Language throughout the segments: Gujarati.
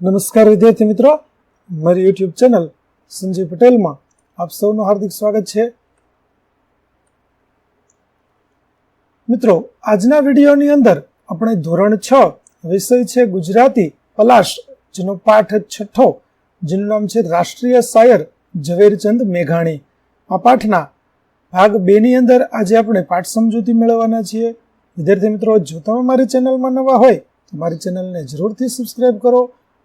નમસ્કાર વિદ્યાર્થી મિત્રો. મારી યુટ્યુબ ચેનલ સંજય પટેલમાં આપ સૌનું હાર્દિક સ્વાગત છે. મિત્રો, આજના વિડીયોની અંદર આપણે ધોરણ છ વિષય છે ગુજરાતી પલાશ, જેનો પાઠ છઠ્ઠો જેનું નામ છે રાષ્ટ્રીય શાયર ઝવેરચંદ મેઘાણી. આ પાઠના ભાગ બેની અંદર આજે આપણે પાઠ સમજૂતી મેળવવાના છીએ. વિદ્યાર્થી મિત્રો, જો તમે મારી ચેનલમાં નવા હોય તો મારી ચેનલને જરૂરથી સબસ્ક્રાઈબ કરો.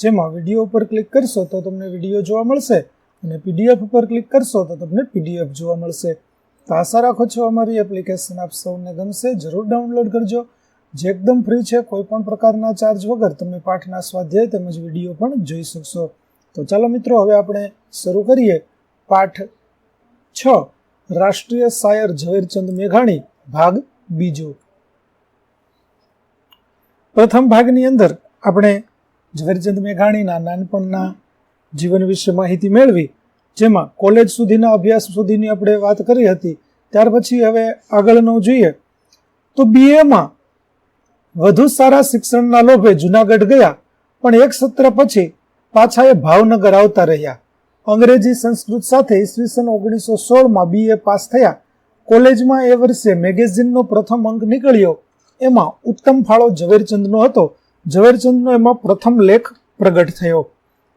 જેમાં વીડિયો ઉપર ક્લિક કરશો તો તમને વીડિયો જોવા મળશે અને પીડીએફ ઉપર ક્લિક કરશો તો તમને પીડીએફ જોવા મળશે. તો આશા રાખો છો અમારી એપ્લિકેશન આપ સૌને ગમશે. જરૂર ડાઉનલોડ કરજો. જે એકદમ ફ્રી છે, કોઈ પણ પ્રકારના ચાર્જ વગર તમે પાઠના સ્વાધ્યાય તેમજ વીડિયો પણ જોઈ શકશો. તો ચાલો મિત્રો, હવે આપણે શરૂ કરીએ. પાઠ છ, રાષ્ટ્રીય શાયર ઝવેરચંદ મેઘાણી, ભાગ બીજો. પ્રથમ ભાગની અંદર આપણે ઝવેરચંદ મેઘાણીના નાનપણના જીવન વિશે માહિતી મેળવી, જેમાં કોલેજ સુધીના અભ્યાસ સુધીની આપણે વાત કરી હતી. ત્યાર પછી હવે આગળનું જોઈએ. તો બીએમાં વધુ સારા શિક્ષણના લોભે જુનાગઢ ગયા, પણ એક સત્ર પછી પાછા એ ભાવનગર આવતા રહ્યા. અંગ્રેજી સંસ્કૃત સાથે ઈસવીસન ઓગણીસો સોળમાં બીએ પાસ થયા. કોલેજમાં એ વર્ષે મેગેઝિનનો પ્રથમ અંક નીકળ્યો. એમાં ઉત્તમ ફાળો ઝવેરચંદનો હતો. ઝવેરચંદનો એમાં પ્રથમ લેખ પ્રગટ થયો.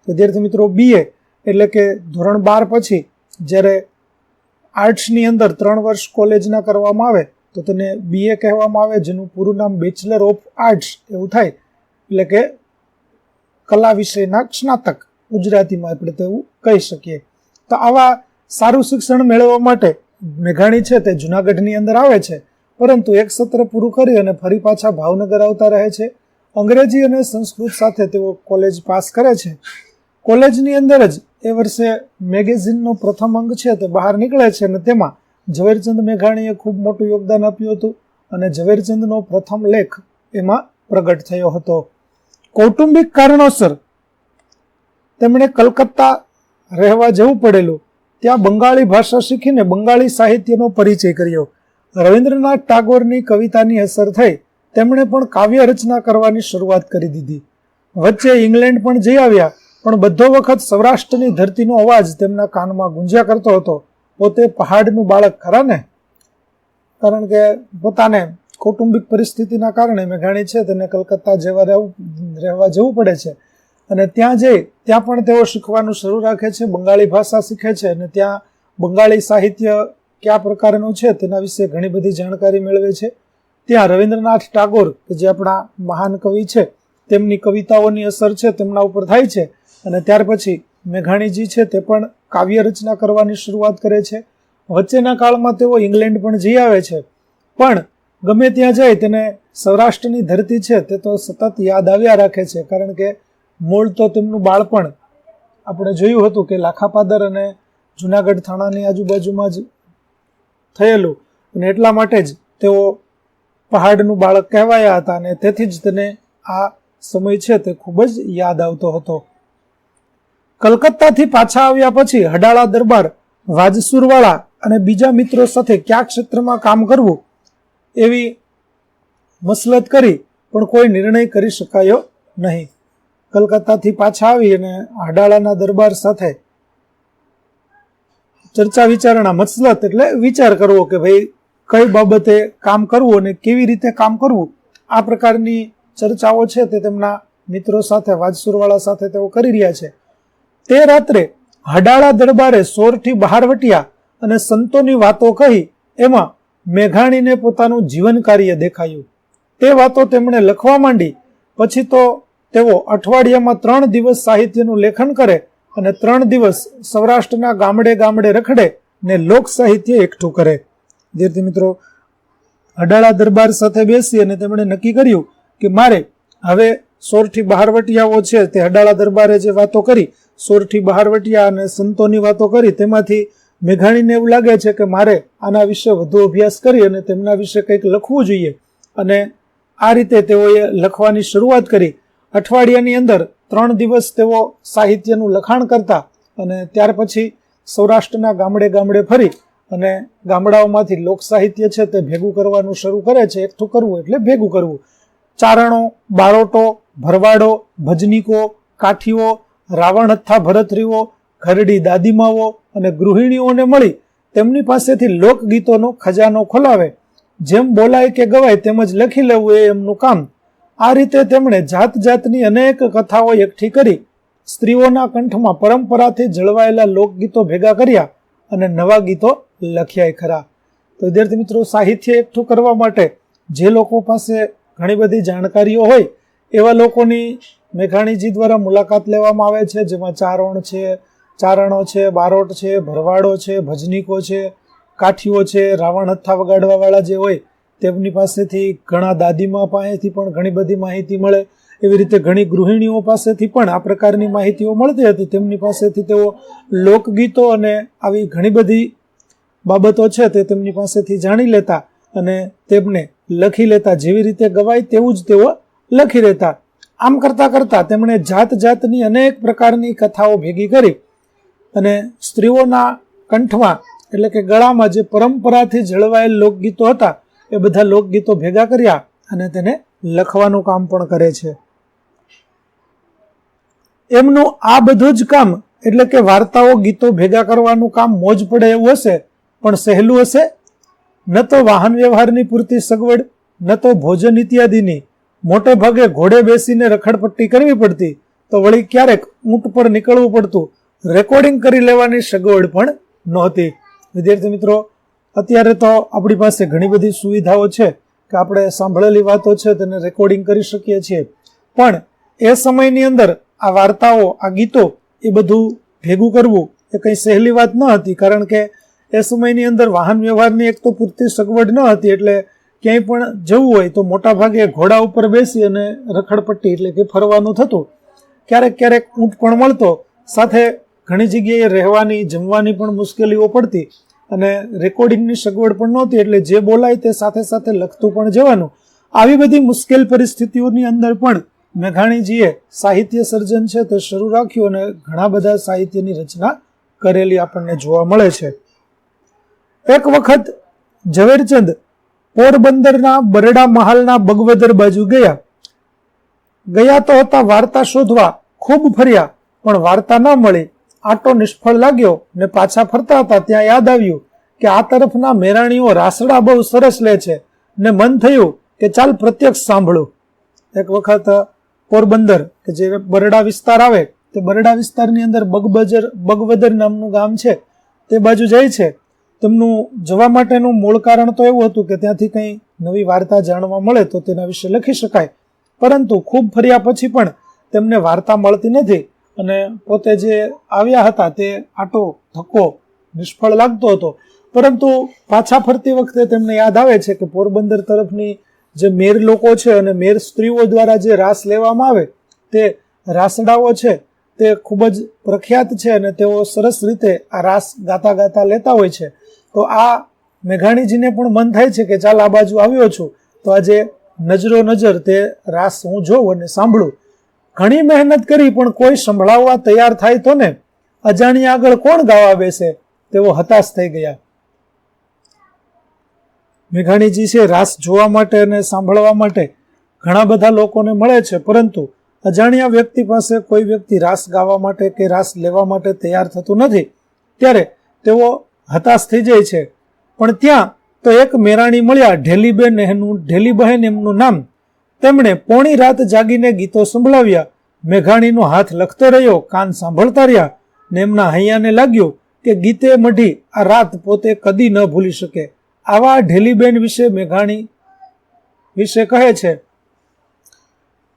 વિદ્યાર્થી મિત્રો બીએ એટલે કે ધોરણ બાર પછી જ્યારે આર્ટ્સની અંદર ત્રણ વર્ષ કોલેજના કરવામાં આવે, તો તેને બીએ કહેવામાં આવે, જેનું પૂરું નામ બેચલર ઓફ આર્ટ્સ એવું થાય. એટલે કે કલા વિષયના સ્નાતક, ગુજરાતીમાં આપણે તેવું કહી શકીએ. તો આવા સારું શિક્ષણ મેળવવા માટે મેઘાણી છે તે જુનાગઢની અંદર આવે છે, પરંતુ એક સત્ર પૂરું કરી અને ફરી પાછા ભાવનગર આવતા રહે છે. અંગ્રેજી અને સંસ્કૃત સાથે તેઓ કોલેજ પાસ કરે છે. કોલેજની અંદર જ એ વર્ષે મેગેઝિનનો પ્રથમ અંક છે તે બહાર નીકળે છે અને તેમાં ઝવેરચંદ મેઘાણીએ ખૂબ મોટું યોગદાન આપ્યું હતું અને ઝવેરચંદનો પ્રથમ લેખ એમાં પ્રગટ થયો હતો. કૌટુંબિક કારણોસર તેમણે કલકત્તા રહેવા જવું પડેલું. ત્યાં બંગાળી ભાષા શીખીને બંગાળી સાહિત્યનો પરિચય કર્યો. રવિન્દ્રનાથ ટાગોરની કવિતાની અસર થઈ તેમણે પણ કાવ્ય રચના કરવાની શરૂઆત કરી દીધી. વચ્ચે ઇંગ્લેન્ડ પણ જઈ આવ્યા, પણ બધો વખત સૌરાષ્ટ્રની ધરતીનો અવાજ તેમના કાનમાં ગુંજ્યા કરતો હતો. પોતે પહાડનું બાળક ખરા ને? કારણ કે પોતાને કૌટુંબિક પરિસ્થિતિના કારણે મેઘાણી છે, તેને કલકત્તા જેવા રહેવું, રહેવા જવું પડે છે. અને ત્યાં જઈ, ત્યાં પણ તેઓ શીખવાનું શરૂ રાખે છે, બંગાળી ભાષા શીખે છે અને ત્યાં બંગાળી સાહિત્ય કયા પ્રકારનું છે તેના વિશે ઘણી બધી જાણકારી મેળવે છે. ત્યાં રવિન્દ્રનાથ ટાગોર, કે જે આપણા મહાન કવિ છે, તેમની કવિતાઓની અસર છે, તેમના ઉપર થાય છે. અને ત્યાર પછી મેઘાણીજી છે, તે પણ કાવ્ય રચના કરવાની શરૂઆત કરે છે. વચ્ચેના કાળમાં તેઓ ઇંગ્લેન્ડ પણ જઈ આવે છે. પણ ગમે ત્યાં જાય, તેને સૌરાષ્ટ્રની ધરતી છે, તે તો સતત યાદ આવ્યા રાખે છે. કારણ કે મૂળ તો તેમનું બાળપણ. આપણે જોયું હતું કે લાખાપાદર અને જુનાગઢ થાણાની આજુબાજુમાં જ થયેલું. અને એટલા માટે જ તેઓ પહાડનું બાળક કહેવાયા હતા અને તેથી જ તેને આ સમય છે તે ખૂબ જ યાદ આવતો હતો. કલકત્તાથી પાછા આવ્યા પછી હડાળા દરબાર વાજસુરવાળા અને બીજા મિત્રો સાથે કયા ક્ષેત્રમાં કામ કરવું એવી મસલત કરી પણ કોઈ નિર્ણય કરી શકાયો નહીં. કલકત્તાથી પાછા આવી અને હડાળાના દરબાર સાથે ચર્ચા વિચારણા, મસલત એટલે વિચાર કરવો કે ભાઈ કઈ બાબતે કામ કરવું અને કેવી રીતે કામ કરવું, આ પ્રકારની ચર્ચાઓ છે તે તેમના મિત્રો સાથે, વાજસુરવાળા સાથે તેઓ કરી રહ્યા છે. તે રાત્રે હડાળા દરબારે સોરથી બહાર વટ્યા અને સંતોની વાતો કહી, એમાં મેઘાણીને પોતાનું જીવન કાર્ય દેખાયું. તે વાતો તેમણે લખવા માંડી, પછી તો તેઓ અઠવાડિયામાં ત્રણ દિવસ સાહિત્યનું લેખન કરે અને ત્રણ દિવસ સૌરાષ્ટ્રના ગામડે ગામડે રખડે ને લોક સાહિત્ય એકઠું કરે. વિદ્યાર્થી મિત્રો, અડાળા દરબાર સાથે બેસી અને તેમણે નક્કી કર્યું કે મારે હવે સોરઠી બહારવટિયાઓ છે તે અડાળા દરબારે જે વાતો કરી, સોરઠી બહારવટિયા અને સંતોની વાતો કરી, તેમાંથી મેઘાણીને એવું લાગે છે કે મારે આના વિશે વધુ અભ્યાસ કરી અને તેમના વિશે કંઈક લખવું જોઈએ. અને આ રીતે તેઓએ લખવાની શરૂઆત કરી. અઠવાડિયાની અંદર ત્રણ દિવસ તેઓ સાહિત્યનું લખાણ કરતા અને ત્યાર પછી સૌરાષ્ટ્રના ગામડે ગામડે ફરી અને ગામડાઓમાંથી લોક સાહિત્ય છે તે ભેગું કરવાનું શરૂ કરે છે, એકઠું કરવું એટલે ભેગું કરવું. ચારણો, બારોટો, ભરવાડો, ભજનીકો, કાઠીઓ રાવણ હથ્થા ભરતરીઓ, ઘરડી દાદીમાઓ અને ગૃહિણીઓને મળી તેમની પાસેથી લોકગીતોનો ખજાનો ખોલાવે. જેમ બોલાય કે ગવાય તેમજ લખી લેવું એ એમનું કામ. આ રીતે તેમણે જાત જાતની અનેક કથાઓ એકઠી કરી. સ્ત્રીઓના કંઠમાં પરંપરાથી જળવાયેલા લોકગીતો ભેગા કર્યા અને નવા ગીતો લખ્યા ખરા. તો વિદ્યાર્થી મિત્રો, સાહિત્ય એકઠું કરવા માટે જે લોકો પાસે ઘણી બધી જાણકારીઓ હોય, એવા લોકોની મેઘાણીજી દ્વારા મુલાકાત લેવામાં આવે છે, જેમાં ચારણ છે, ચારણો છે, બારોટ છે, ભરવાડો છે, ભજનીકો છે, કાઠીઓ છે, રાવણ હથ્થા વગાડવાવાળા જે હોય, તેમની પાસેથી ઘણા દાદીમા પાસેથી પણ ઘણી બધી માહિતી મળે. એવી રીતે ઘણી ગૃહિણીઓ પાસેથી પણ આ પ્રકારની માહિતીઓ મળતી હતી. તેમની પાસેથી તેઓ લોકગીતો અને આવી ઘણી બધી બાબતો છે તે તેમની પાસેથી જાણી લેતા અને તેમને લખી લેતા. જેવી રીતે ગવાય તેવું જ તેઓ લખી રહેતા આમ કરતા કરતા તેમણે જાત જાતની અનેક પ્રકારની કથાઓ ભેગી કરી અને સ્ત્રીઓના કંઠમાં એટલે કે ગળામાં જે પરંપરાથી જળવાયેલ લોકગીતો હતા, એ બધા લોકગીતો ભેગા કર્યા અને તેને લખવાનું કામ પણ કરે છે. એમનું આ બધું જ કામ એટલે કે વાર્તાઓ, ગીતો ભેગા કરવાનું કામ મોજ પડે એવું હશે પણ સહેલું હશે? ન તો વાહન વ્યવહારની પૂરતી સગવડ, ન તો ભોજન ઇત્યાદિની. મોટે ભાગે ઘોડે બેસીને રખડપટ્ટી કરવી પડતી, તો વળી ક્યારેક ઊંટ પર નીકળવું પડતું. રેકોર્ડિંગ કરી લેવાની સગવડ પણ નહોતી. વિદ્યાર્થી મિત્રો, અત્યારે તો આપણી પાસે ઘણી બધી સુવિધાઓ છે કે આપણે સાંભળેલી વાતો છે, તેને રેકોર્ડિંગ કરી શકીએ છીએ. પણ એ સમયની અંદર આ વાર્તાઓ, આ ગીતો એ બધું ભેગું કરવું એ કંઈ સહેલી વાત ન હતી, કારણ કે એ સમયની અંદર વાહન વ્યવહારની એક તો પૂરતી સગવડ ન હતી એટલે ક્યાંય પણ જવું હોય તો મોટા ભાગે ઘોડા ઉપર બેસી અને રખડપટ્ટી એટલે કે ફરવાનું થતું. ક્યારેક ક્યારેક ઊંટ પણ મળતો. સાથે ઘણી જગ્યાએ રહેવાની, જમવાની પણ મુશ્કેલીઓ પડતી અને રેકોર્ડિંગની સગવડ પણ નહોતી એટલે જે બોલાય તે સાથે સાથે લખતું પણ જવાનું. આવી બધી મુશ્કેલ પરિસ્થિતિઓની અંદર પણ મેઘાણીજીએ સાહિત્ય સર્જન છે તે શરૂ રાખ્યું અને ઘણા બધા સાહિત્યની રચના કરેલી આપણને જોવા મળે છે. એક વખત ઝવેરચંદ પોરબંદરના બરડા મહાલના બગવદર બાજુ ગયા. ગયા તો હતા વાર્તા શોધવા, ખૂબ ફર્યા, પણ વાર્તા ન મળી. આટો નિષ્ફળ લાગ્યો ને પાછા ફરતા હતા, ત્યાં યાદ આવ્યું કે આ તરફના મેરાણીઓ રાસડા બહુ સરસ લે છે ને મન થયું કે ચાલ પ્રત્યક્ષ સાંભળું. એક વખત પોરબંદર, કે જે બરડા વિસ્તાર આવે, તે બરડા વિસ્તારની અંદર બગબજર, બગવદર નામનું ગામ છે, તે બાજુ જાય છે. તેમનું જવા માટેનું મૂળ કારણ તો એવું હતું કે ત્યાંથી કંઈ નવી વાર્તા જાણવા મળે તો તેના વિશે લખી શકાય. પરંતુ ખૂબ ફર્યા પછી પણ તેમને વાર્તા મળતી નથી અને પોતે જે આવ્યા હતા તે આટો ધક્કો નિષ્ફળ લાગતો હતો. પરંતુ પાછા ફરતી વખતે તેમને યાદ આવે છે કે પોરબંદર તરફની જે મેર લોકો છે અને મેર સ્ત્રીઓ દ્વારા જે રાસ લેવામાં આવે, તે રાસડાઓ છે, તે ખૂબ જ પ્રખ્યાત છે અને તેઓ સરસ રીતે આ રાસ ગાતા ગાતા લેતા હોય છે. તો આ મેઘાણીજીને પણ મન થાય છે કે ચાલ આ બાજુ આવ્યો છું. તો આજે નજરો નજર તે રાસ હું જોઉં અને સાંભળું. ઘણી મહેનત કરી પણ કોઈ સંભળાવવા તૈયાર થાય તો ને? અજાણ્યા આગળ કોણ ગાવા બેસે? તેઓ હતાશ થઈ ગયા. મેઘાણીજી છે રાસ જોવા માટે અને સાંભળવા માટે. ઘણા બધા લોકોને મળે છે, પરંતુ અજાણ્યા વ્યક્તિ પાસે કોઈ વ્યક્તિ રાસ ગાવા માટે કે રાસ લેવા માટે તૈયાર થતું નથી. ત્યારે તેઓ હતાશ થઈ જાય છે. પણ ત્યાં તો એક મેરાણી મળ્યા, ઢેલીબેન એનું, ઢેલીબહેન એમનું નામ. તેમણે પોણી રાત જાગીને ગીતો સંભળાવ્યા. મેઘાણીનો હાથ લખતો રહ્યો, કાન સાંભળતા રહ્યા ને એમના હૈયાને લાગ્યું કે ગીતે મઢી આ રાત પોતે કદી ન ભૂલી શકે. આવા ઢેલીબેન વિશે મેઘાણી વિશે કહે છે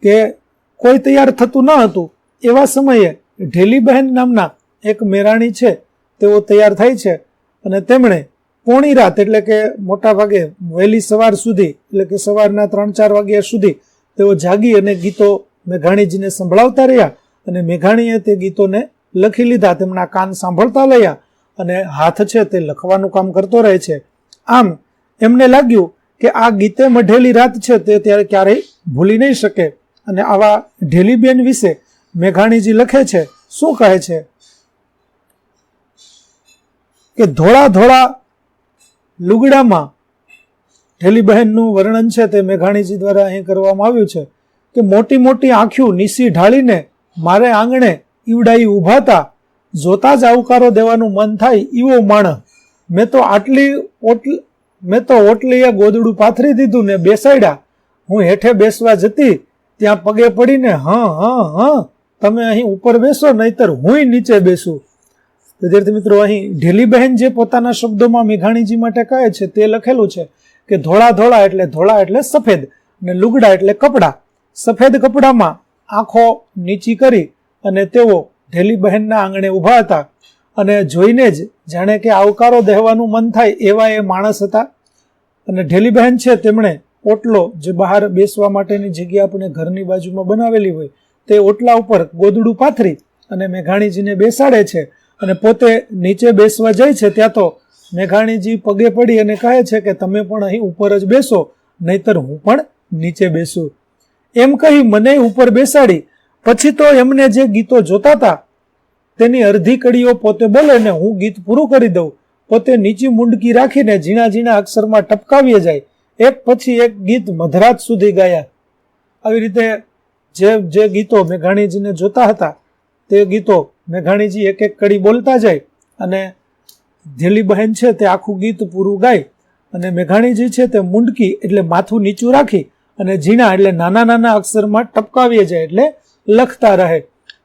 કે કોઈ તૈયાર થતું ન હતું. એવા સમયે ઢેલીબહેન નામના એક મેરાણી છે. તેઓ તૈયાર થાય છે. અને તેમણે પોણી રાત, એટલે કે મોટા ભાગે વહેલી સવાર સુધી, એટલે કે સવારના ત્રણ ચાર વાગ્યા સુધી, તેઓ જાગી અને ગીતો મેઘાણીજીને સંભળાવતા રહ્યા અને મેઘાણીએ તે ગીતોને લખી લીધા, તેમના કાન સાંભળતા લયા અને હાથ છે તે લખવાનું કામ કરતો રહે છે. આમ, એમને લાગ્યું કે આ ગીતે મઢેલી રાત છે તે ત્યારે ક્યારેય ભૂલી નહીં શકે. અને આવા ઢેલીબેન વિશે મેઘાણીજી લખે છે, શું કહે છે? કે ધોળા ધોળા લુગડામાં ઢેલીબહેનનું વર્ણન છે તે મેઘાણીજી દ્વારા અહીં કરવામાં આવ્યું છે કે મોટી મોટી આંખ્યું નીસી ઢાળીને મારે આંગણે ઈવડાઈ ઊભાતા જોતા જ આવકારો દેવાનું મન થાય એવો માણ. મેં તો આટલી ઓટલ મેં તો ઓટલીએ ગોદડું પાથરી દીધું ને બેસાડ્યા. હું હેઠે બેસવા જતી, ત્યાં પગે પડીને, હા હા હા, તમે અહીં ઉપર બેસો, નહીતર હુંય નીચે બેસું. વિદ્યાર્થી મિત્રો, અહીં ઢીલીબહેન જે પોતાના શબ્દોમાં મેઘાણીજી માટે કહે છે, તે લખેલું છે કે ધોળા ધોળા એટલે ધોળા એટલે સફેદ અને લુગડા એટલે કપડાં. સફેદ કપડામાં આંખો નીચી કરી અને તેઓ ઢેલીબહેનના આંગણે ઊભા હતા અને જોઈને જ જાણે કે આવકારો દેવાનું મન થાય એવા એ માણસ હતા. અને ઢેલીબહેન છે તેમણે ઓટલો જે બહાર બેસવા માટેની જગ્યા આપણે ઘરની બાજુમાં બનાવેલી હોય તે ઓટલા ઉપર ગોદડું પાથરી અને મેઘાણીજીને બેસાડે છે. અને પોતે નીચે બેસવા જાય છે ત્યાં તો મેઘાણીજી પગે પડી અને કહે છે કે તમે પણ અહીં ઉપર જ બેસો, નહીતર હું પણ નીચે બેસું. એમ કહી મને ઉપર બેસાડી. પછી તો એમને જે ગીતો જોતા હતા, તેની અડધી કડીઓ પોતે બોલે ને હું ગીત પૂરું કરી દઉં. પોતે નીચી મુંડકી રાખીને ઝીણા ઝીણા અક્ષરમાં ટપકાવીએ જાય. એક પછી એક ગીત મધરાત સુધી ગાયા. આવી રીતે જે જે ગીતો મેઘાણીજીને જોતા હતા, તે ગીતો મેઘાણીજી એક એક કડી બોલતા જાય અને ધેલી બહેન છે તે આખું ગીત પૂરું ગાય અને મેઘાણીજી છે તે મુંડકી એટલે માથું નીચું રાખી અને ઝીણા એટલે નાના નાના અક્ષરમાં ટપકાવીએ જાય એટલે લખતા રહે.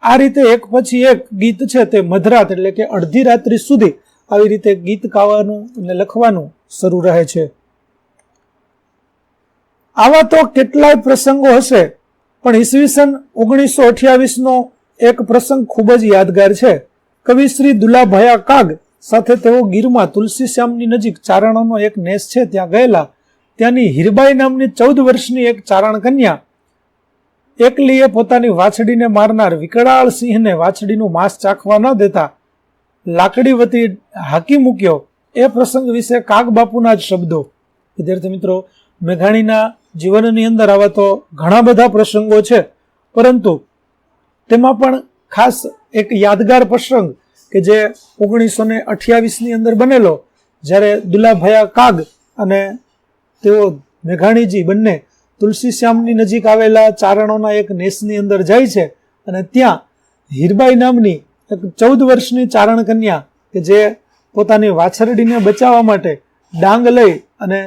આ રીતે એક પછી એક ગીત છે તે મધરાત એટલે કે અડધી રાત્રિ સુધી આવી રીતે ગીત ગાવાનું અને લખવાનું શરૂ રહે છે. આવા તો કેટલાય પ્રસંગો હશે, પણ ઈસવીસન ઓગણીસો અઠ્યાવીસનો એક પ્રસંગ ખૂબ જ યાદગાર છે. કવિ શ્રી દુલાભાયા કાગ સાથે તેઓ ગીરમાં તુલસી શ્યામની નજીક ચારણોનો એક નેસ છે. ત્યાં ગયેલા. ત્યાંની હીરબાઈ નામની ચૌદ વર્ષની એક ચારણ કન્યા એકલીએ પોતાની વાછડીને મારનાર વિકરાળ સિંહને વાછડીનું માંસ ચાખવા ન દેતા લાકડી વતી હાકી મૂક્યો. એ પ્રસંગ વિશે કાગ બાપુના જ શબ્દો. વિદ્યાર્થી મિત્રો, મેઘાણીના જીવનની અંદર આવા તો ઘણા બધા પ્રસંગો છે. પરંતુ તેમાં પણ ખાસ એક યાદગાર પ્રસંગ કે જે ઓગણીસો ને અઠ્યાવીસની અંદર બનેલો, જ્યારે દુલાભયા કાગ અને તેઓ મેઘાણીજી બંને તુલસી શ્યામની નજીક આવેલા ચારણોના એક નેસની અંદર જાય છે અને ત્યાં હીરબાઈ નામની એક ચૌદ વર્ષની ચારણ કન્યા કે જે પોતાની વાછરડીને બચાવવા માટે ડાંગ લઈ અને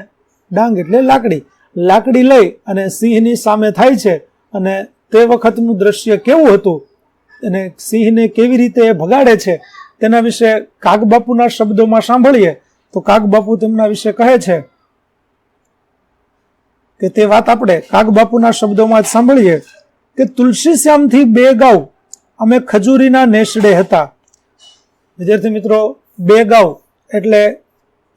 ડાંગ એટલે લાકડી લાકડી લઈ અને સિંહની સામે થાય છે અને તે વખતનું દ્રશ્ય કેવું હતું? અને સિંહને કેવી રીતે એ ભગાડે છે? તેના વિશે કાગબાપુના શબ્દોમાં સાંભળીએ તો કાગબાપુ તેમના વિશે કહે છે કે તે વાત આપણે કાગબાપુના શબ્દોમાં જ સાંભળીએ કે તુલસી શ્યામથી બે ગાઉ અમે ખજૂરીના નેસડે હતા. વિદ્યાર્થી મિત્રો, બે ગાઉ એટલે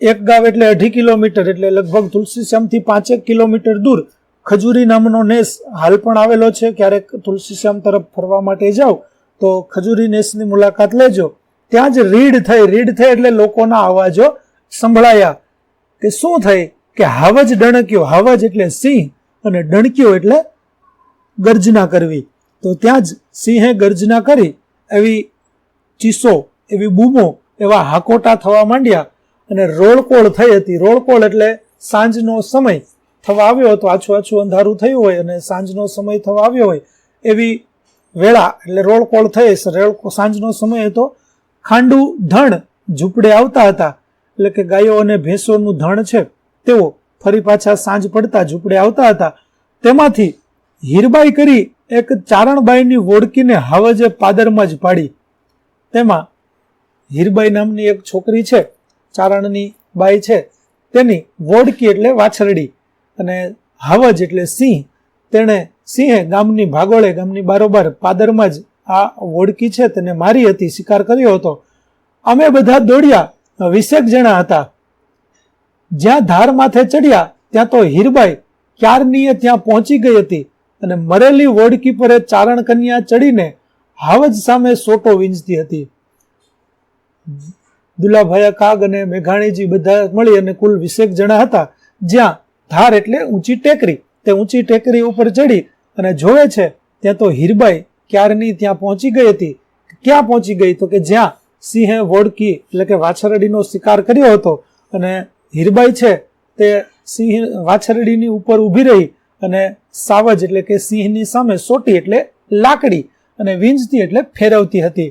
એક ગાવ એટલે અઢી કિલોમીટર એટલે લગભગ તુલસી શ્યામથી પાંચેક કિલોમીટર દૂર. ખજૂરી નામનો નેસ હાલ પણ આવેલો છે. ક્યારેક તુલસી શ્યામ તરફ ફરવા માટે જાઓ તો ખજૂરી નેસની મુલાકાત લેજો. ત્યાં જ રીડ થઈ રીડ થઈ એટલે લોકોના અવાજો સંભળાયા કે શું થઈ? કે હાવજ ડણક્યો હાવજ એટલે સિંહ અને ડણક્યો એટલે ગર્જના કરવી. તો ત્યાં જ સિંહે ગર્જના કરી એવી ચીસો, એવી બૂમો, એવા હાકોટા થવા માંડ્યા અને રોળકોળ થઈ હતી. રોળકોળ એટલે સાંજનો સમય. થવા આવ્યો હતો આછું આછું અંધારું થયું હોય અને સાંજનો સમય થવા આવ્યો હોય, એવી વેળા એટલે રોળકોળ થઈ સાંજનો સમય હતો. ખાંડુ ધણ ઝૂંપડે આવતા હતા, એટલે કે ગાયો અને ભેંસોનું ધણ છે, તેઓ ફરી પાછા સાંજ પડતા ઝૂંપડે આવતા હતા. તેમાંથી હીરબાઈ કરી એક ચારણબાઈની વોડકીને હાવજે પાદરમાં જ પાડી. તેમાં હીરબાઈ નામની એક છોકરી છે, ચારણની બાઈ છે, તેની વોડકી એટલે વાછરડી. અને હાવજ એટલે સિંહ, તેણે સિંહે ગામની ભાગોળે ગામની બારોબાર પાદરમાં જ આ વોડકી છે, તેને મારી હતી, શિકાર કર્યો હતો. અમે બધા દોડ્યા, વીસેક જણા હતા. જ્યાં ધાર માથે ચડ્યા, ત્યાં તો હીરબાઈ ક્યારની ત્યાં પહોંચી ગઈ હતી અને મરેલી વોડકી પર ચારણ કન્યા ચડીને હાવજ સામે સોટો વીંજતી હતી. દુલાભાયા કાગ અને મેઘાણીજી બધા મળી અને કુલ વીસેક જણા હતા, જ્યાં ધાર એટલે ઊંચી ટેકરી. તે ઊંચી ટેકરી ઉપર ચડી અને જોવે છે, ત્યાં તો હીરબાઈ ક્યારની ત્યાં પહોંચી ગઈ હતી? ક્યાં પહોંચી ગઈ? તો કે જ્યાં? સિંહે વોડકી એટલે કે વાછરડીનો શિકાર કર્યો હતો. અને હીરબાઈ છે, તે સિંહ વાછરડીની ઉપર ઊભી રહી અને સાવજ એટલે કે સિંહની સામે સોટી એટલે લાકડી અને વીંજતી એટલે ફેરવતી હતી.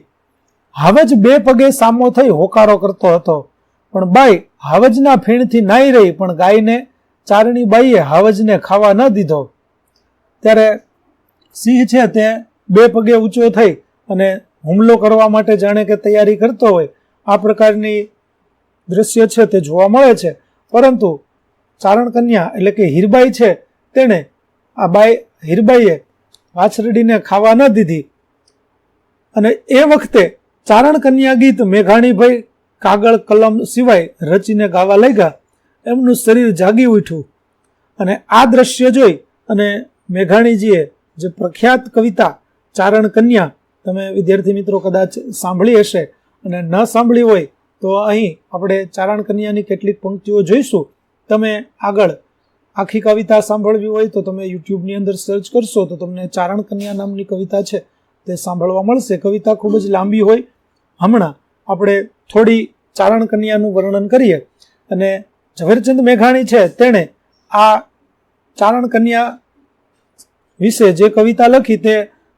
હાવજ બે પગે સામો થઈ હોકારો કરતો હતો. પણ બાઈ હાવજના ફીણથી નાઈ રહી, પણ ગાયને ચારણી બાઈએ હાવજને ખાવા ન દીધો. ત્યારે સિંહ છે તે બે પગે ઊંચો થઈ અને હુમલો કરવા માટે જાણે કે તૈયારી કરતો હોય, આ પ્રકારની દ્રશ્ય છે તે જોવા મળે છે. પરંતુ ચારણ કન્યા એટલે કે હીરબાઈ છે તેણે આ બાઈ, હીરબાઈએ વાછરડીને ખાવા ન દીધી. અને એ વખતે ચારણ કન્યા ગીત મેઘાણીભાઈ કાગળ કલમ સિવાય રચીને ગાવા લાગ્યા. એમનું શરીર જાગી ઉઠ્યું. અને આ દ્રશ્ય જોઈ અને મેઘાણીજીએ જે પ્રખ્યાત કવિતા ચારણ કન્યા, તમે વિદ્યાર્થી મિત્રો કદાચ સાંભળી હશે અને ન સાંભળી હોય, તો અહીં આપણે ચારણ કન્યાની કેટલીક પંક્તિઓ જોઈશું. તમે આગળ આખી કવિતા સાંભળવી હોય તો તમે યુટ્યુબની અંદર સર્ચ કરશો તો તમને ચારણ કન્યા નામની કવિતા છે તે સાંભળવા મળશે. કવિતા ખૂબ જ લાંબી હોય. હમણાં આપણે થોડી ચારણ કન્યાનું વર્ણન કરીએ અને ઝવેરચંદ મેઘાણી છે, તેણે આ ચારણ કન્યા વિશે જે કવિતા લખી તે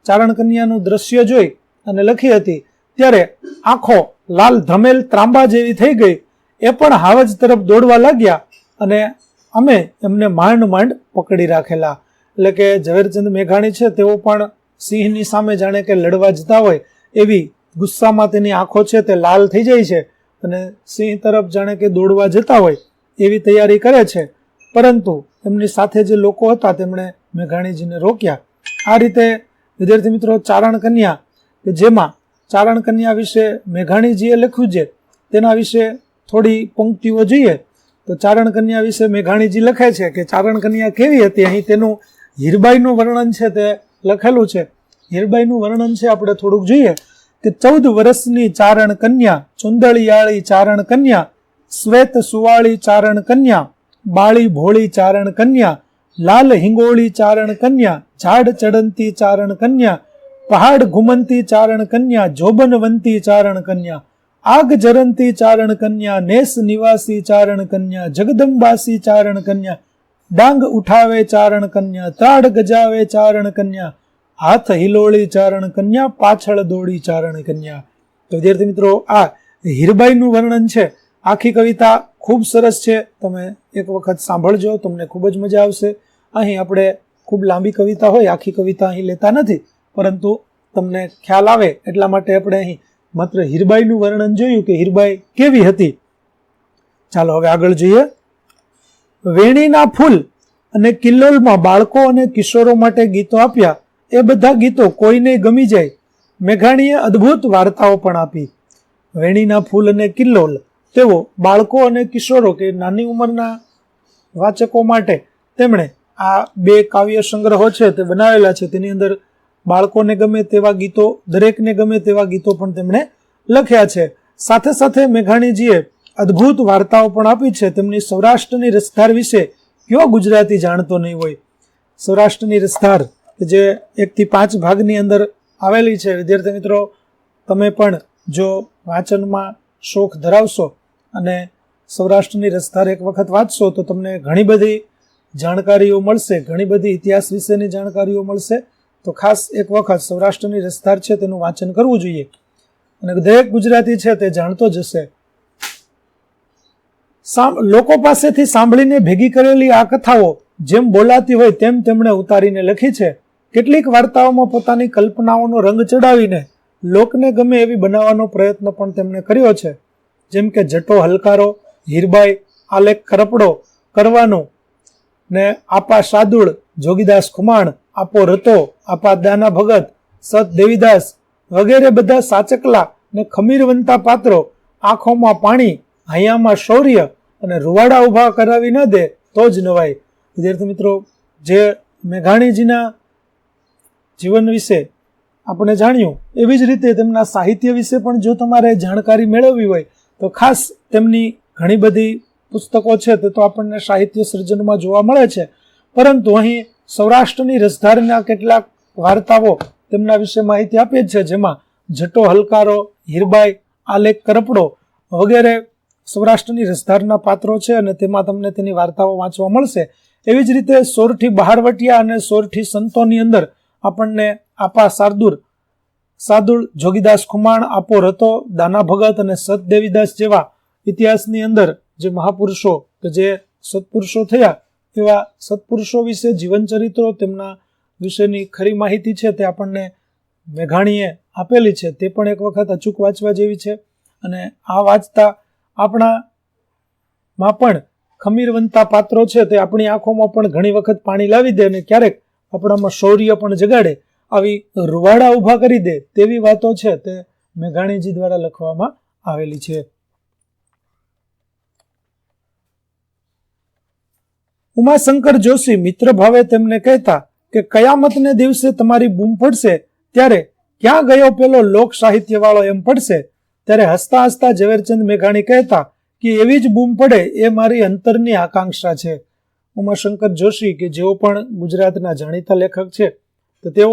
ચારણ કન્યાનું દ્રશ્ય જોઈ અને લખી હતી, ત્યારે આંખો લાલ ધમેલ ત્રાંબા જેવી થઈ ગઈ. એ પણ હાવજ તરફ દોડવા લાગ્યા અને અમે એમને માંડ માંડ પકડી રાખેલા. એટલે કે ઝવેરચંદ મેઘાણી છે, તેઓ પણ સિંહની સામે જાણે કે લડવા જતા હોય એવી ગુસ્સામાં તેની આંખો છે, તે લાલ થઈ જાય છે અને સિંહ તરફ જાણે કે દોડવા જતા હોય એવી તૈયારી કરે છે. પરંતુ એમની સાથે જે લોકો હતા, તેમણે મેઘાણીજીને રોક્યા. આ રીતે વિદ્યાર્થી મિત્રો ચારણ કન્યા, કે જેમાં ચારણ કન્યા વિશે મેઘાણીજીએ લખ્યું છે, તેના વિશે થોડી પંક્તિઓ જોઈએ. તો ચારણ કન્યા વિશે મેઘાણીજી લખે છે કે ચારણ કન્યા કેવી હતી? અહીં તેનું હીરબાઈનું વર્ણન છે તે લખેલું છે. હીરબાઈનું વર્ણન છે, આપણે થોડુંક જોઈએ, કે ચૌદ વર્ષની ચારણ કન્યા, ચુંદળિયાળી ચારણ કન્યા શ્વેત સુવાળી ચારણ કન્યા બાળી ભોળી ચારણ કન્યા લાલ હિંગોળી ચારણ કન્યા ઝાડ ચડંતી ચારણ કન્યા પહાડ ઘુમંતી ચારણ કન્યા જોબનવંતી ચારણ કન્યા આગ જરંતી ચારણ કન્યા નેસ નિવાસી ચારણ કન્યા જગદંબાસી ચારણ કન્યા ડાંગ ઉઠાવે ચારણ કન્યા ત્રાડ ગજાવે ચારણ કન્યા હાથ હિલોળી ચારણ કન્યા પાછળ દોડી ચારણ કન્યા તો વિદ્યાર્થી મિત્રો આ હીરબાઈનું વર્ણન છે આખી કવિતા ખૂબ સરસ છે. તમે એક વખત સાંભળજો, તમને ખૂબ જ મજા આવશે. અહીં આપણે ખૂબ લાંબી કવિતા હોય, આખી કવિતા અહીં લેતા નથી, પરંતુ તમને ખ્યાલ આવે એટલા માટે આપણે અહીં માત્ર હીરબાઈનું વર્ણન જોયું કે હીરબાઈ કેવી હતી. ચાલો હવે આગળ જોઈએ. વેણીના ફૂલ અને કિલ્લોલમાં બાળકો અને કિશોરો માટે ગીતો આપ્યા. એ બધા ગીતો કોઈને ગમી જાય. મેઘાણીએ અદ્ભુત વાર્તાઓ પણ આપી. વેણીના ફૂલ અને કિલ્લોલ તેઓ બાળકો અને કિશોરો કે નાની ઉંમરના વાચકો માટે તેમણે આ બે કાવ્ય સંગ્રહો છે તે બનાવેલા છે. તેની અંદર બાળકોને ગમે તેવા ગીતો, દરેકને ગમે તેવા ગીતો પણ તેમણે લખ્યા છે. સાથે સાથે મેઘાણીજીએ અદ્ભુત વાર્તાઓ પણ આપી છે. તેમની સૌરાષ્ટ્રની રસધાર વિશે કયો ગુજરાતી જાણતો નહીં હોય? સૌરાષ્ટ્રની રસધાર કે જે એકથી પાંચ ભાગની અંદર આવેલી છે. વિદ્યાર્થી મિત્રો, તમે પણ જો વાંચનમાં શોખ ધરાવશો અને સૌરાષ્ટ્રની રસધાર એક વખત વાંચશો તો તમને ઘણી બધી જાણકારીઓ મળશે, ઘણી બધી ઇતિહાસ વિશેની જાણકારીઓ મળશે. તો ખાસ એક વખત સૌરાષ્ટ્રની રસધાર છે તેનું વાંચન કરવું જોઈએ. અને દરેક ગુજરાતી છે તે જાણતો જ હશે. લોકો પાસેથી સાંભળીને ભેગી કરેલી આ કથાઓ જેમ બોલાતી હોય તેમ તેમણે ઉતારીને લખી છે. કેટલીક વાર્તાઓમાં પોતાની કલ્પનાઓનો રંગ ચડાવીને લોકને ગમે એવી બનાવવાનો પ્રયત્ન પણ તેમણે કર્યો છે. જેમ કે જટો હલકારો, હીરબાઈ, આલેખ કરપડો કરવાનું ને આપા સાદુળ, જોગીદાસ ખુમાણ, આપો રતો, આપા દાના ભગત, સત દેવીદાસ વગેરે બધા સાચકલા ને ખમીરવંતા પાત્રો આંખોમાં પાણી, હૈયામાં શૌર્ય અને રૂવાડા ઊભા કરાવી ન દે તો જ નવાય. વિદ્યાર્થી મિત્રો, જે મેઘાણીજીના જીવન વિશે આપણે જાણ્યું, એવી જ રીતે તેમના સાહિત્ય વિશે પણ જો તમારે જાણકારી મેળવવી હોય તો ખાસ તેમની ઘણી બધી પુસ્તકો છે તે તો આપણને સાહિત્ય સર્જનમાં જોવા મળે છે. પરંતુ અહીં સૌરાષ્ટ્રની રસધારના કેટલાક વાર્તાઓ તેમના વિશે માહિતી આપે છે જેમાં જટો હલકારો, હીરબાઈ, આલેખ કરપડો વગેરે સૌરાષ્ટ્રની રસધારના પાત્રો છે અને તેમાં તમને તેની વાર્તાઓ વાંચવા મળશે. એવી જ રીતે સોરઠી બહારવટિયા અને સોરઠી સંતોની અંદર આપણને આપા શાર્દુર સાદુળ જોગીદાસ ખુમાણ આપો રતો દાના ભગત અને સત દેવીદાસ જેવા ઇતિહાસની અંદર જે મહાપુરુષો કે જે સત્પુરુષો થયા એવા સત્પુરુષો વિશે જીવન ચરિત્રો તેમના વિશેની ખરી માહિતી છે તે આપણને મેઘાણીએ આપેલી છે. તે પણ એક વખત અચૂક વાંચવા જેવી છે અને આ વાંચતા આપણામાં પણ ખમીરવંતા પાત્રો છે તે આપણી આંખોમાં પણ ઘણી વખત પાણી લાવી દે અને ક્યારેક આપણામાં શૌર્ય પણ જગાડે. આવી રૂવાડા ઊભા કરી દે તેવી વાતો છે તે મેઘાણીજી દ્વારા લખવામાં આવેલી છે. ઉમાશંકર જોશી મિત્ર ભાવે તેમને કહેતા કે કયામતને દિવસે તમારી બૂમ પડશે ત્યારે ક્યાં ગયો પેલો લોક સાહિત્ય વાળો એમ પડશે ત્યારે હસતા હસતા ઝવેરચંદ મેઘાણી કહેતા કે એવી જ બૂમ પડે એ મારી અંતરની આકાંક્ષા છે. ઉમાશંકર જોશી કે જેઓ પણ ગુજરાતના જાણીતા લેખક છે, તો તેઓ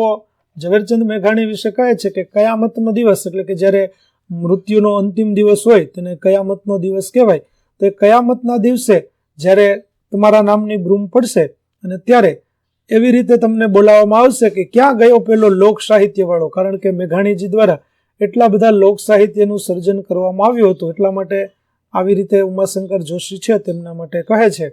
ઝવેરચંદ મેઘાણી વિશે કહે છે કે કયામતનો દિવસ એટલે કે જ્યારે મૃત્યુનો અંતિમ દિવસ હોય તેને કયામતનો દિવસ કહેવાય. તો એ કયામતના દિવસે જ્યારે તમારા નામની બ્રૂમ પડશે અને ત્યારે એવી રીતે તમને બોલાવવામાં આવશે કે ક્યાં ગયો પેલો લોક સાહિત્યવાળો કારણ કે મેઘાણીજી દ્વારા એટલા બધા લોક સાહિત્યનું સર્જન કરવામાં આવ્યું હતું. એટલા માટે આવી રીતે ઉમાશંકર જોશી છે તેમના માટે કહે છે.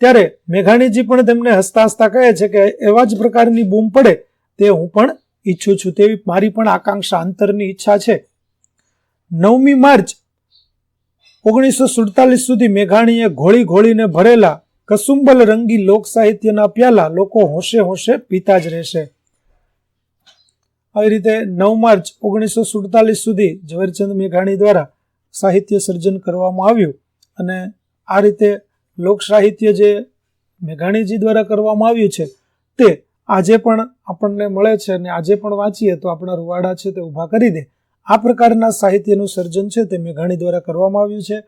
ત્યારે મેઘાણીજી પણ તેમને હસતા હસતા કહે છે કે એવા જ પ્રકારની બૂમ પડે તે હું પણ ઈચ્છું છું તેવી મારી પણ આકાંક્ષા અંતરની ઈચ્છા છે. નવમી માર્ચ ઓગણીસો સુડતાલીસ સુધી મેઘાણીએ ઘોળી ઘોળીને ભરેલા કસુંબલ રંગી લોક સાહિત્યના પ્યાલા લોકો હોશે હોશે પીતા જ રહેશે. આવી રીતે નવ માર્ચ ઓગણીસો સુડતાલીસ સુધી ઝવેરચંદ મેઘાણી દ્વારા સાહિત્ય સર્જન કરવામાં આવ્યું અને આ રીતે લોક સાહિત્ય જે મેઘાણીજી દ્વારા કરવામાં આવ્યું છે તે આજે પણ આપણને મળે છે અને આજે પણ વાંચીએ તો આપણા રૂવાડા છે તે ઊભા કરી દે. આ પ્રકારના સાહિત્યનું સર્જન છે તે મેઘાણી દ્વારા કરવામાં આવ્યું છે.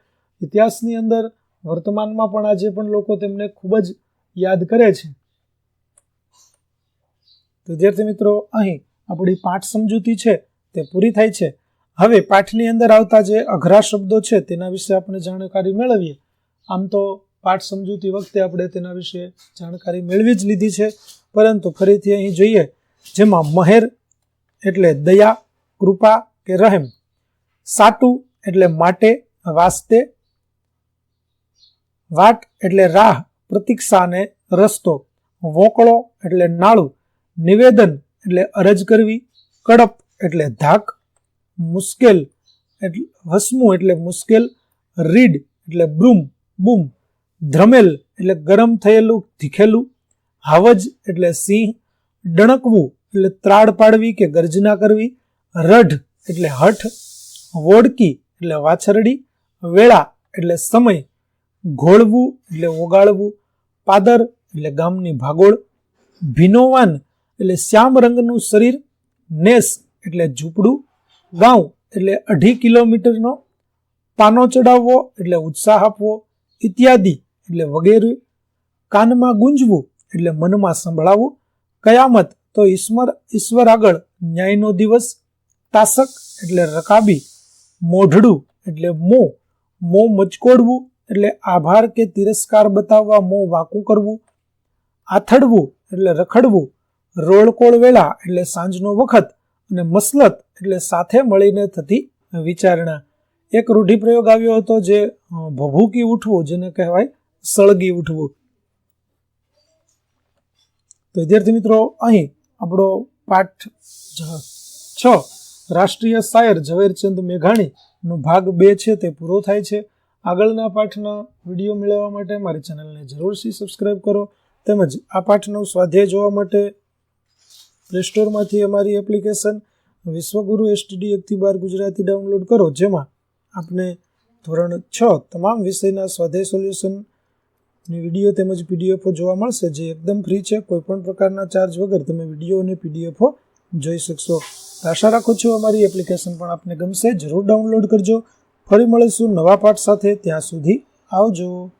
ઇતિહાસની અંદર વર્તમાનમાં પણ આજે પણ લોકો તેમને ખૂબ જ યાદ કરે છે. વિદ્યાર્થી મિત્રો, અહીં આપણી પાઠ સમજૂતી છે તે પૂરી થાય છે. હવે પાઠની અંદર આવતા જે અઘરા શબ્દો છે તેના વિશે આપણે જાણકારી મેળવીએ. આમ તો પાઠ સમજૂતી વખતે આપણે તેના વિશે જાણકારી મેળવી જ લીધી છે. પરંતુ ફરીથી અહીં જોઈએ, જેમાં મહેર એટલે દયા, કૃપા કે રહેમ, સાટુ એટલે માટે, વાસ્તે, વાટ એટલે રાહ, પ્રતિક્ષા અને રસ્તો, વોકળો એટલે નાળું, નિવેદન એટલે અરજ કરવી, કડપ એટલે ધાક, મુશ્કેલ એટલે વસમું એટલે મુશ્કેલ, રીડ એટલે બ્રૂમ બૂમ, ધ્રમેલ એટલે ગરમ થયેલું તીખેલું હાવજ એટલે સિંહ, ડણકવું એટલે ત્રાડ પાડવી કે ગર્જના કરવી, રઢ એટલે હઠ, વોડકી એટલે વાછરડી, વેળા એટલે સમય, ઘોળવું એટલે ઓગાળવું, પાદર એટલે ગામની ભાગોળ, ભીનોવાન એટલે શ્યામ રંગનું શરીર, નેસ એટલે ઝૂંપડું ગાંવ એટલે અઢી કિલોમીટરનો, પાનો ચડાવવો એટલે ઉત્સાહ આપવો, ઇત્યાદિ એટલે વગેરે. કાનમાં ગુંજવું એટલે મનમાં સંભળાવવું કયામત તો ઈશ્વર ઈશ્વર આગળ ન્યાયનો દિવસ, તાસક એટલે રકાબી, મોઢડું એટલે મો મો મચકોડવું એટલે આભાર કે તિરસ્કાર બતાવવા મો વાકું કરવું, આથડવું એટલે રખડવું, રોળકોળ વેળા એટલે સાંજનો વખત અને મસલત એટલે સાથે મળીને થતી વિચારણા. એક રૂઢિપ્રયોગ આવ્યો હતો જે ભભૂકી ઉઠવું જેને કહેવાય, સળગી ઉઠવું. વિદ્યાર્થી મિત્રો, અહીં આપણો પાઠ છ. રાષ્ટ્રીય શાયર ઝવેરચંદ મેઘાણીનો ભાગ બે છે, તે પૂરો થાય છે. આગળના પાઠના વીડિયો મેળવવા માટે મારી ચેનલને જરૂરથી સબસ્ક્રાઈબ કરો. તેમજ આ પાઠનો સ્વાધ્યાય જોવા માટે પ્લે સ્ટોરમાંથી અમારી એપ્લિકેશન વિશ્વગુરુ એસટીડી એકથી બાર ગુજરાતી ડાઉનલોડ કરો, જેમાં આપને ધોરણ છ તમામ વિષયના સ્વાધ્યાય સોલ્યુશન ની વીડિયો તેમજ પીડીએફો જોવા મળશે, જે એકદમ ફ્રી છે. કોઈ પણ પ્રકારના ચાર્જ વગર તમે વીડિયો અને પીડીએફો જોઈ શકશો. આશા રાખું છું અમારી એપ્લિકેશન પણ આપને ગમશે. જરૂર ડાઉનલોડ કરજો. ફરી મળીશું નવા પાઠ સાથે. ત્યાં સુધી આવજો.